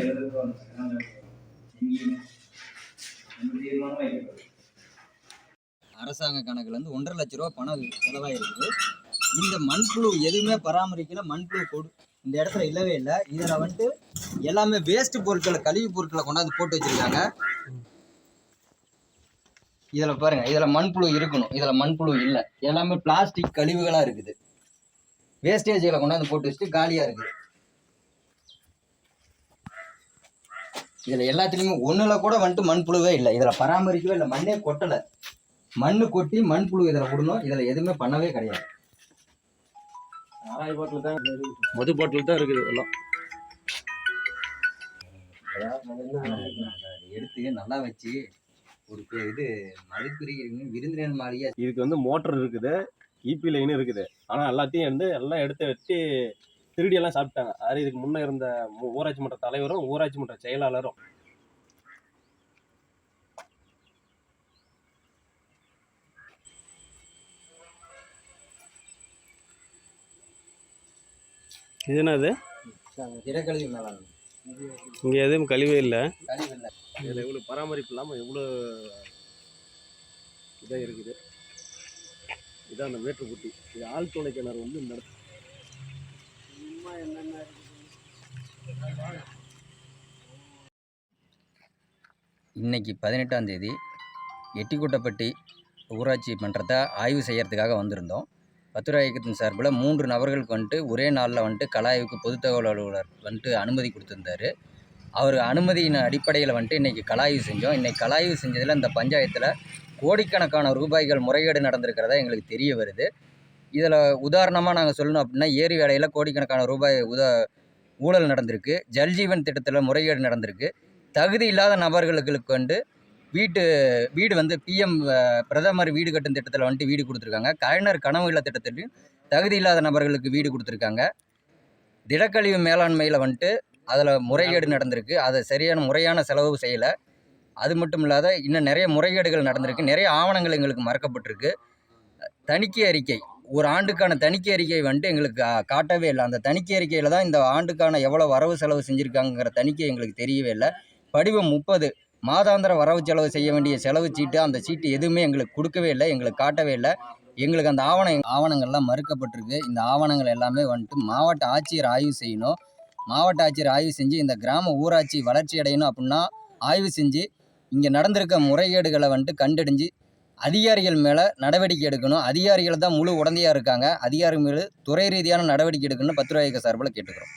எழுதுறோம் எங்கேயுமே அரசாங்க கணக்குலேருந்து ஒன்றரை லட்ச ரூபா பணம் செலவாயிருக்குது. இந்த மண்புழு எதுவுமே பராமரிக்கல மண்புழு கொடு இந்த இடத்துல இல்லவே இல்லை. இதில் வந்துட்டு எல்லாமே வேஸ்ட் பொருட்களை கழிவு பொருட்களை கொண்டாந்து போட்டு வச்சிருக்காங்க. இதில் பாருங்க இதில் மண்புழு இருக்கணும். இதில் மண்புழு இல்லை. எல்லாமே பிளாஸ்டிக் கழிவுகளாக இருக்குது. வேஸ்டேஜ்களை கொண்டாந்து போட்டு வச்சுட்டு காலியாக இருக்குது. இதில் எல்லாத்துலேயுமே ஒன்றில் கூட வந்துட்டு மண்புழுவே இல்லை. இதில் பராமரிக்கவே இல்லை. மண்ணே கொட்டலை. மண்ணு கொட்டி மண்புழு இதில் விடணும். இதில் எதுவுமே பண்ணவே கிடையாது. ஆறாயிரம் பாட்டில் தான் மது பாட்டில் தான் இருக்குது எல்லாம் எடுத்து நல்லா வச்சு ஒரு பே- இது மதுக்குரிய விருந்தினர் மாளிகை இதுக்கு வந்து மோட்டர் இருக்குது. இபி லைன் இருக்குது. ஆனால் எல்லாத்தையும் வந்து எல்லாம் எடுத்து வச்சு திருடி எல்லாம் சாப்பிட்டாங்க. அது இதுக்கு முன்னே இருந்த ஊராட்சி மன்ற தலைவரும் ஊராட்சி மன்ற செயலாளரும். இது என்னது? திடக்கழிவு மேலாண்மை இங்கே எதுவும் கழிவே இல்லை. கழிவு இல்லை இதில் எவ்வளோ பராமரிப்பு இல்லாமல் எவ்வளோ இதாக இருக்குது. இதான் அந்த மேட்டுக்குட்டி இது ஆழ்துளை கிணறு வந்து இந்த இடத்துல இன்னைக்கு பதினெட்டாம் தேதி எட்டிக்குட்டப்பட்டி ஊராட்சி மன்றத்தை ஆய்வு செய்கிறதுக்காக வந்திருந்தோம். பத்துருவா இயக்கத்தின் சார்பில் மூன்று நபர்களுக்கு வந்துட்டு ஒரே நாளில் வந்துட்டு கலாய்வுக்கு பொது தகவல் அலுவலர் வந்துட்டு அனுமதி கொடுத்துருந்தாரு. அவர் அனுமதியின் அடிப்படையில் வந்துட்டு இன்றைக்கி கலாய்வு செஞ்சோம். இன்றைக்கி கலாய்வு செஞ்சதில் இந்த பஞ்சாயத்தில் கோடிக்கணக்கான ரூபாய்கள் முறைகேடு நடந்திருக்கிறதா எங்களுக்கு தெரிய வருது. இதில் உதாரணமாக நாங்கள் சொல்லணும் அப்படின்னா ஏரி வேலையில் கோடிக்கணக்கான ரூபாய் உத ஊழல் நடந்திருக்கு. ஜல்ஜீவன் திட்டத்தில் முறைகேடு நடந்திருக்கு. தகுதி இல்லாத நபர்களுக்கு வந்து வீட்டு வீடு வந்து பிஎம் பிரதமர் வீடு கட்டும் திட்டத்தில் வந்துட்டு வீடு கொடுத்துருக்காங்க. கலைஞர் கனவு இல்ல திட்டத்திலையும் தகுதி இல்லாத நபர்களுக்கு வீடு கொடுத்துருக்காங்க. திடக்கழிவு மேலாண்மையில் வந்துட்டு அதில் முறைகேடு நடந்திருக்கு. அதை சரியான முறையான செலவு செய்யலை. அது மட்டும் இல்லாத இன்னும் நிறைய முறைகேடுகள் நடந்திருக்கு. நிறைய ஆவணங்கள் எங்களுக்கு மறக்கப்பட்டிருக்கு. தணிக்கை அறிக்கை. ஒரு ஆண்டுக்கான தணிக்கை அறிக்கை வந்துட்டு எங்களுக்கு காட்டவே இல்லை. அந்த தணிக்கை அறிக்கையில் தான் இந்த ஆண்டுக்கான எவ்வளோ வரவு செலவு செஞ்சுருக்காங்கிற தணிக்கை எங்களுக்கு தெரியவே இல்லை. படிவம் முப்பது மாதாந்திர வரவு செலவு செய்ய வேண்டிய செலவு சீட்டு அந்த சீட்டு எதுவுமே எங்களுக்கு கொடுக்கவே இல்லை எங்களுக்கு காட்டவே இல்லை. எங்களுக்கு அந்த ஆவணம் ஆவணங்கள்லாம் மறுக்கப்பட்டிருக்கு. இந்த ஆவணங்கள் எல்லாமே வந்துட்டு மாவட்ட ஆட்சியர் ஆய்வு செய்யணும். மாவட்ட ஆட்சியர் ஆய்வு செஞ்சு இந்த கிராம ஊராட்சி வளர்ச்சி அடையணும் அப்படின்னா ஆய்வு செஞ்சு இங்கே நடந்திருக்க முறைகேடுகளை வந்துட்டு கண்டறிஞ்சு அதிகாரிகள் மேலே நடவடிக்கை எடுக்கணும். அதிகாரிகள் தான் முழு உடந்தையாக இருக்காங்க. அதிகாரிகள் மேலே துறை ரீதியான நடவடிக்கை எடுக்கணும்னு பத்திரிகை சார்பில் கேட்டுக்கிறோம்.